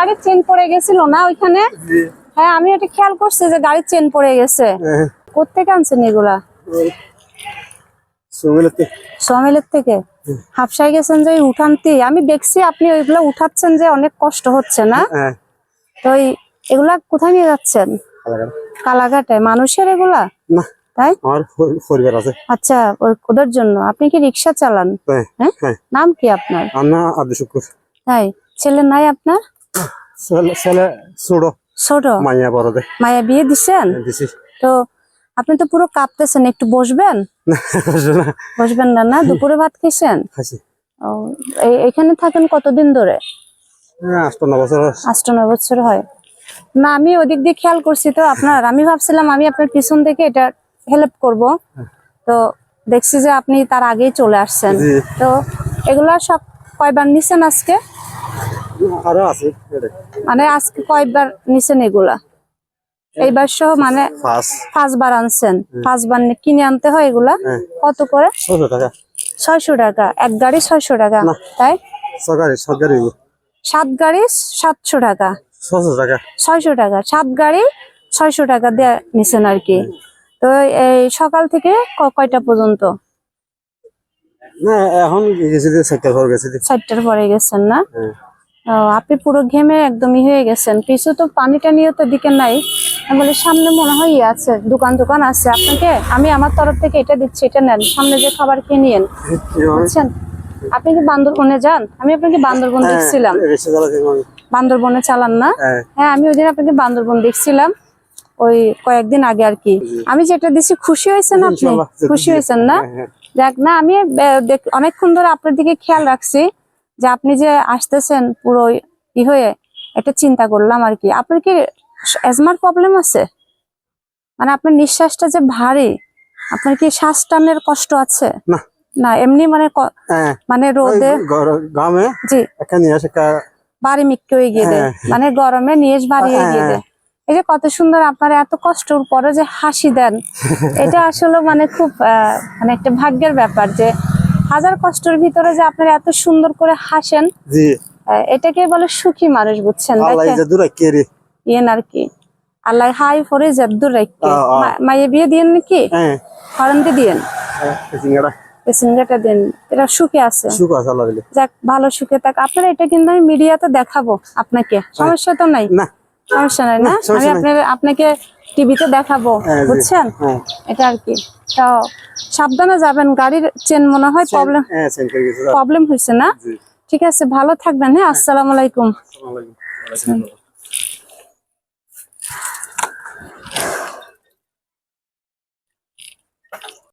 গাড়ির চেন পড়ে গেছিল না ওইখানে? হ্যাঁ আমি এটা খেয়াল করছি যে গাড়ির চেন পড়ে গেছে। হ্যাঁ। কোথেকে আনছেন এগুলা? সুমিলতে থেকে। হাফসায় গেছেন যে উঠানতি আমি দেখছি আপনি ওইগুলা উঠাচ্ছেন যে অনেক কষ্ট হচ্ছে না? হ্যাঁ। তো এগুলা কোথায় নিয়ে যাচ্ছেন? কালাঘাটে। মানুষের এগুলা? তাই? আমার পরিবার আছে। আচ্ছা ওদের জন্য। আপনি কি রিক্সা চালান? হ্যাঁ। নাম কি আপনার? শুকুর। তাই? ছেলে নাই আপনার? ছেলে ছেলে ছোট। ছোট? মাইয়া বড় দে মায়া বিয়ে দিছেন? দিছি। তো আপনি তো পুরো কাঁপতেছেন একটু বসবেন? বসবেন না না? দুপুরে ভাত খেয়েছেন ও এখানে থাকেন কতদিন ধরে? হ্যাঁ আষ্ট বছর নয় বছর হয়। না আমি ওদিক দিয়ে খেয়াল করছি তো আপনার। আমি ভাবছিলাম আমি আপনার পিছন থেকে এটা হেল্প করব। তো দেখছি যে আপনি তার আগেই চলে আসছেন। তো এগুলা সব কয়বার নিছেন আজকে? আরও আছে মানে আজকে কয়বার নিছেন এগুলা? এইবার সহ মানে পাঁচবার আনছেন। পাঁচবার কিনে আনতে হয় এগুলা? হ্যাঁ। কত করে? ছয়শো টাকা। এক গাড়ি ছয়শো টাকা। তাই? সাত গাড়ি সাতশো টাকা। ছয়শো টাকা। সাত গাড়ি ছয়শো টাকা দিয়ে নিছেন আর কি। তো এই সকাল থেকে কয়টা পর্যন্ত? না এখন গেছি। চারটার পরে গেছেন না? হ্যাঁ। আপনি পুরো ঘেমে একদমই হয়ে গেছেন। পিছু তো পানিটা নিয়ে তো দিকে নাই। আমি বলি সামনে মনে হয় ইয়ে আছে দোকান দোকান আছে আপনাকে? আমি আমার তরফ থেকে এটা দিচ্ছি এটা নেন। সামনে যে খাবার খেয়ে নিয়েন। বুঝছেন? আপনি কি বান্দরবনে যান? আমি আপনাকে বান্দরবন দেখছিলাম। চালাচ্ছি আমি। বান্দরবনে চালান না? হ্যাঁ। হ্যাঁ আমি ওই দিন আপনাকে বান্দরবন দেখছিলাম। ওই কয়েকদিন আগে আর কি। আমি যেটা দিছি খুশি হয়েছেন আপনি? খুশি হয়েছেন না? হ্যাঁ, হ্যাঁ। দেখ না আমি দেখ- অনেকক্ষণ ধরে আপনার দিকে খেয়াল রাখছি। যে আপনি যে আসতেছেন পুরো ই হয়ে এটা চিন্তা করলাম আর কি। আপনার কি অ্যাজমার প্রবলেম আছে? মানে আপনার নিঃশ্বাসটা যে ভারী আপনার কি শ্বাস টানের কষ্ট আছে? না। না এমনি মানে হ্যাঁ। মানে রোদে গ্রামে জি। এখানে এসে বাড়ি মিক্কে হয়ে গিয়ে দেয়। হ্যাঁ। মানে গরমে নিয়েস বাড়ি হয়ে গিয়ে হ্যাঁ। দেয়। এই যে কত সুন্দর আপনার এত কষ্টর পরে যে হাসি দেন। এটা আসলে মানে খুব মানে একটা ভাগ্যের ব্যাপার যে হাজার কষ্টের ভিতরে যে আপনারা এত সুন্দর করে হাসেন জি। এটাকে বলে সুখী মানুষ বুঝছেন? দেখেন। ইয়েন আর কি? আল্লাহ হাই ফরে জাদ্দুর রাখকে আ। বিয়ে দিয়েন নাকি? হ্যাঁ। হরন্দি দিয়েন। হ্যাঁ, দেন। এটা সুখে আছে। যাক ভালো সুখে থাক। আপনারা এটা কিন্তু আমি মিডিয়াতে দেখাবো আপনাকে। সমস্যা তো নাই? সমস্যা নাই না? আমি আপনাকে টিভিতে দেখাবো হ্যাঁ, বুঝছেন? হ্যাঁ। এটা আর কি। তো সাবধানে যাবেন গাড়ির চেন মনে হয় প্রবলেম হ্যাঁ প্রবলেম হয়েছে না? ঠিক আছে ভালো থাকবেন হ্যাঁ। আসসালাম আলাইকুম। আসসালামু আলাইকুম।